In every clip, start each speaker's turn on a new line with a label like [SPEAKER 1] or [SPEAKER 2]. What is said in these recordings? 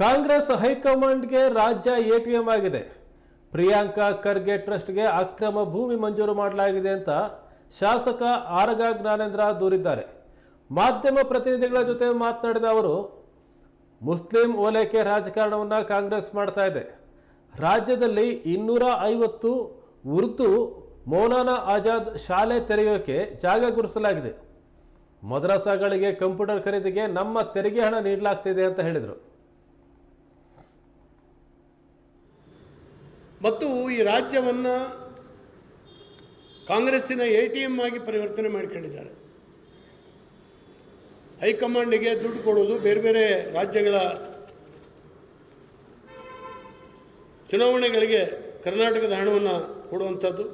[SPEAKER 1] ಕಾಂಗ್ರೆಸ್ ಹೈಕಮಾಂಡ್ಗೆ ರಾಜ್ಯ ಎಟಿಎಂ ಆಗಿದೆ. ಪ್ರಿಯಾಂಕಾ ಖರ್ಗೆ ಟ್ರಸ್ಟ್ಗೆ ಅಕ್ರಮ ಭೂಮಿ ಮಂಜೂರು ಮಾಡಲಾಗಿದೆ ಅಂತ ಶಾಸಕ ಆರಗ ಜ್ಞಾನೇಂದ್ರ ದೂರಿದ್ದಾರೆ. ಮಾಧ್ಯಮ ಪ್ರತಿನಿಧಿಗಳ ಜೊತೆ ಮಾತನಾಡಿದ ಅವರು, ಮುಸ್ಲಿಂ ಓಲೈಕೆ ರಾಜಕಾರಣವನ್ನು ಕಾಂಗ್ರೆಸ್ ಮಾಡ್ತಾ ಇದೆ. ರಾಜ್ಯದಲ್ಲಿ ಇನ್ನೂರ ಐವತ್ತು ಉರ್ದು ಮೌಲಾನಾ ಆಜಾದ್ ಶಾಲೆ ತೆರೆಯೋಕೆ ಜಾಗ ಗುರುಸಲಾಗಿದೆ ಮದ್ರಾಸಾಗಳಿಗೆ ಕಂಪ್ಯೂಟರ್ ಖರೀದಿಗೆ ನಮ್ಮ ತೆರಿಗೆ ಹಣ ನೀಡಲಾಗ್ತಿದೆ ಅಂತ ಹೇಳಿದರು.
[SPEAKER 2] ಮತ್ತು ಈ ರಾಜ್ಯವನ್ನು ಕಾಂಗ್ರೆಸ್ಸಿನ ಎ ಟಿ ಎಂ ಆಗಿ ಪರಿವರ್ತನೆ ಮಾಡಿಕೊಂಡಿದ್ದಾರೆ. ಹೈಕಮಾಂಡಿಗೆ ದುಡ್ಡು ಕೊಡೋದು ಬೇರೆ ಬೇರೆ ರಾಜ್ಯಗಳ ಚುನಾವಣೆಗಳಿಗೆ ಕರ್ನಾಟಕದ ಹಣವನ್ನು ಕೊಡುವಂಥದ್ದು.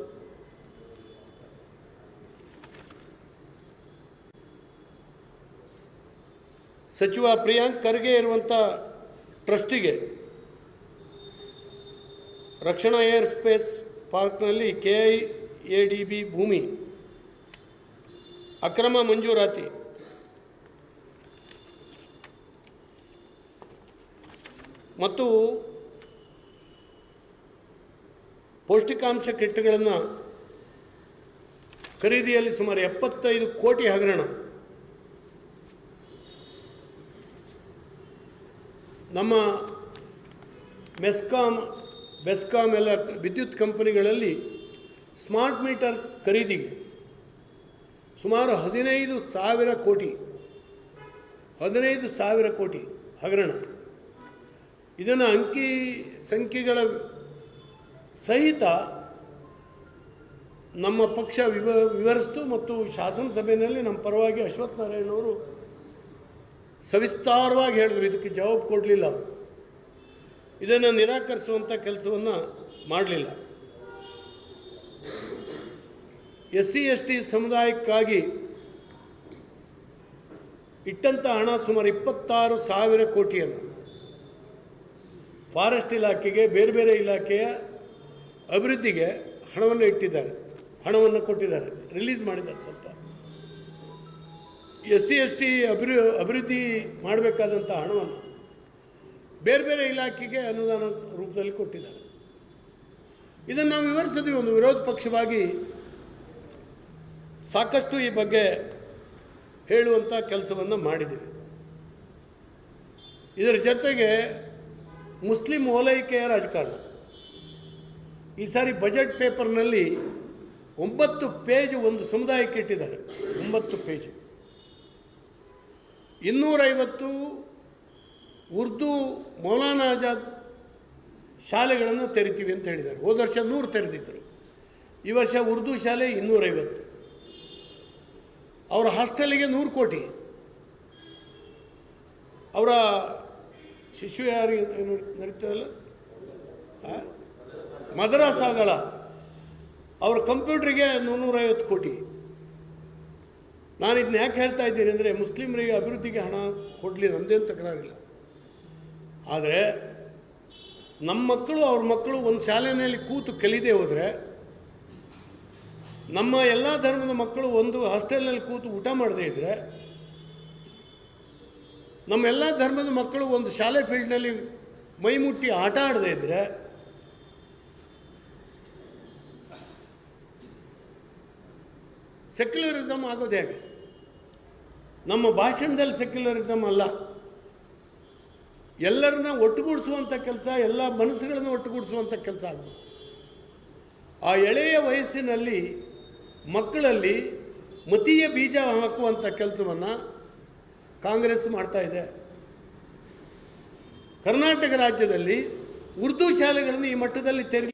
[SPEAKER 2] ಸಚಿವ ಪ್ರಿಯಾಂಕ್ ಖರ್ಗೆ ಇರುವಂಥ ಟ್ರಸ್ಟಿಗೆ ರಕ್ಷಣಾ ಏರ್ ಸ್ಪೇಸ್ ಪಾರ್ಕ್ನಲ್ಲಿ K I A D B ಭೂಮಿ, ಅಕ್ರಮ ಮಂಜೂರಾತಿ. ಮತ್ತು ಪೌಷ್ಟಿಕಾಂಶ ಕಿಟ್ಗಳನ್ನು ಖರೀದಿಯಲ್ಲಿ ಸುಮಾರು ಎಪ್ಪತ್ತೈದು ಕೋಟಿ ಹಗರಣ. ನಮ್ಮ ಮೆಸ್ಕಾಮ್ ಬೆಸ್ಕಾಮ್ ಎಲ್ಲ ವಿದ್ಯುತ್ ಕಂಪನಿಗಳಲ್ಲಿ ಸ್ಮಾರ್ಟ್ ಮೀಟರ್ ಖರೀದಿಗೆ ಸುಮಾರು ಹದಿನೈದು ಸಾವಿರ ಕೋಟಿ, ಹದಿನೈದು ಸಾವಿರ ಕೋಟಿ ಹಗರಣ. ಇದನ್ನು ಅಂಕಿ ಸಂಖ್ಯೆಗಳ ಸಹಿತ ನಮ್ಮ ಪಕ್ಷ ವಿವ, ವಿವರಿಸ್ತು ಮತ್ತು ಶಾಸನಸಭೆಯಲ್ಲಿ ನಮ್ಮ ಪರವಾಗಿ ಅಶ್ವತ್ಥನಾರಾಯಣವರು ನಾರಾಯಣವರು ಸವಿಸ್ತಾರವಾಗಿ ಹೇಳಿದ್ರು. ಇದಕ್ಕೆ ಜವಾಬು ಕೊಡಲಿಲ್ಲ ಇದನ್ನು ನಿರಾಕರಿಸುವಂಥ ಕೆಲಸವನ್ನು ಮಾಡಲಿಲ್ಲ. ಎಸ್ ಸಿ ಎಸ್ ಟಿ ಸಮುದಾಯಕ್ಕಾಗಿ ಇಟ್ಟಂಥ ಹಣ ಸುಮಾರು ಇಪ್ಪತ್ತಾರು ಸಾವಿರ ಕೋಟಿಯನ್ನು ಫಾರೆಸ್ಟ್ ಇಲಾಖೆಗೆ, ಬೇರೆ ಬೇರೆ ಇಲಾಖೆಯ ಅಭಿವೃದ್ಧಿಗೆ ಹಣವನ್ನು ಇಟ್ಟಿದ್ದಾರೆ. ಹಣವನ್ನು ಕೊಟ್ಟಿದ್ದಾರೆ. ರಿಲೀಸ್ ಮಾಡಿದ್ದಾರೆ ಸ್ವಲ್ಪ. ಎಸ್ ಸಿ ಎಸ್ ಟಿ ಅಭಿವೃ, ಅಭಿವೃದ್ಧಿ ಮಾಡಬೇಕಾದಂಥ ಹಣವನ್ನು ಬೇರೆ ಬೇರೆ ಇಲಾಖೆಗೆ ಅನುದಾನ ರೂಪದಲ್ಲಿ ಕೊಟ್ಟಿದ್ದಾರೆ. ಇದನ್ನು ನಾವು ವಿವರಿಸಿದ್ವಿ ಒಂದು ವಿರೋಧ ಪಕ್ಷವಾಗಿ ಸಾಕಷ್ಟು ಈ ಬಗ್ಗೆ ಹೇಳುವಂಥ ಕೆಲಸವನ್ನು ಮಾಡಿದ್ದೀವಿ. ಇದರ ಜೊತೆಗೆ ಮುಸ್ಲಿಂ ಓಲೈಕೆಯ ರಾಜಕಾರಣ. ಈ ಸಾರಿ ಬಜೆಟ್ ಪೇಪರ್ನಲ್ಲಿ ಒಂಬತ್ತು ಪೇಜ್ ಒಂದು ಸಮುದಾಯಕ್ಕೆ ಇಟ್ಟಿದ್ದಾರೆ. ಒಂಬತ್ತು ಪೇಜ್. ಇನ್ನೂರೈವತ್ತು ಉರ್ದು ಮೌಲಾನಾ ಆಜಾದ್ ಶಾಲೆಗಳನ್ನು ತೆರಿತೀವಿ ಅಂತ ಹೇಳಿದ್ದಾರೆ. ಹೋದ ವರ್ಷ ನೂರು ತೆರೆದಿದ್ದರು ಈ ವರ್ಷ ಉರ್ದು ಶಾಲೆ ಇನ್ನೂರೈವತ್ತು. ಅವರ ಹಾಸ್ಟೆಲಿಗೆ ನೂರು ಕೋಟಿ. ಅವರ ಶಿಶು ಯಾರು ಏನು ನಡೀತದಲ್ಲ? ಮದ್ರಾಸಾಗಳ ಅವರ ಕಂಪ್ಯೂಟ್ರಿಗೆ ನೂರೈವತ್ತು ಕೋಟಿ. ನಾನು ಇದನ್ನ ಯಾಕೆ ಹೇಳ್ತಾ ಇದ್ದೀನಿ ಅಂದರೆ ಮುಸ್ಲಿಮರಿಗೆ ಅಭಿವೃದ್ಧಿಗೆ ಹಣ ಕೊಡಲಿ ನಮ್ಮದೇನು ತಕರಾರಿಲ್ಲ. ಆದರೆ ನಮ್ಮ ಮಕ್ಕಳು, ಅವ್ರ ಮಕ್ಕಳು ಒಂದು ಶಾಲೆಯಲ್ಲಿ ಕೂತು ಕಲಿದೇ ಹೋದರೆ ನಮ್ಮ ಎಲ್ಲ ಧರ್ಮದ ಮಕ್ಕಳು ಒಂದು ಹಾಸ್ಟೆಲ್ನಲ್ಲಿ ಕೂತು ಊಟ ಮಾಡದೇ ಇದ್ದರೆ ನಮ್ಮ ಎಲ್ಲ ಧರ್ಮದ ಮಕ್ಕಳು ಒಂದು ಶಾಲೆ ಫೀಲ್ಡ್ನಲ್ಲಿ ಮೈಮುಟ್ಟಿ ಆಟ ಆಡದೇ ಇದ್ದರೆ ಸೆಕ್ಯುಲರಿಸಮ್ ಆಗೋದು ಹೇಗೆ. ನಮ್ಮ ಭಾಷಣದಲ್ಲಿ ಸೆಕ್ಯುಲರಿಸಮ್ ಅಲ್ಲ. ಎಲ್ಲರನ್ನ ಒಟ್ಟುಗೂಡಿಸುವಂಥ ಕೆಲಸ, ಎಲ್ಲ ಮನಸ್ಸುಗಳನ್ನು ಒಟ್ಟುಗೂಡಿಸುವಂಥ ಕೆಲಸ ಆಗ್ಬೋದು ಆ ಎಳೆಯ ವಯಸ್ಸಿನಲ್ಲಿ ಮಕ್ಕಳಲ್ಲಿ ಮತೀಯ ಬೀಜ ಹಾಕುವಂಥ ಕೆಲಸವನ್ನು ಕಾಂಗ್ರೆಸ್ ಮಾಡ್ತಾ ಇದೆ. ಕರ್ನಾಟಕ ರಾಜ್ಯದಲ್ಲಿ ಉರ್ದು ಶಾಲೆಗಳನ್ನು ಈ ಮಟ್ಟದಲ್ಲಿ ತೆರೆ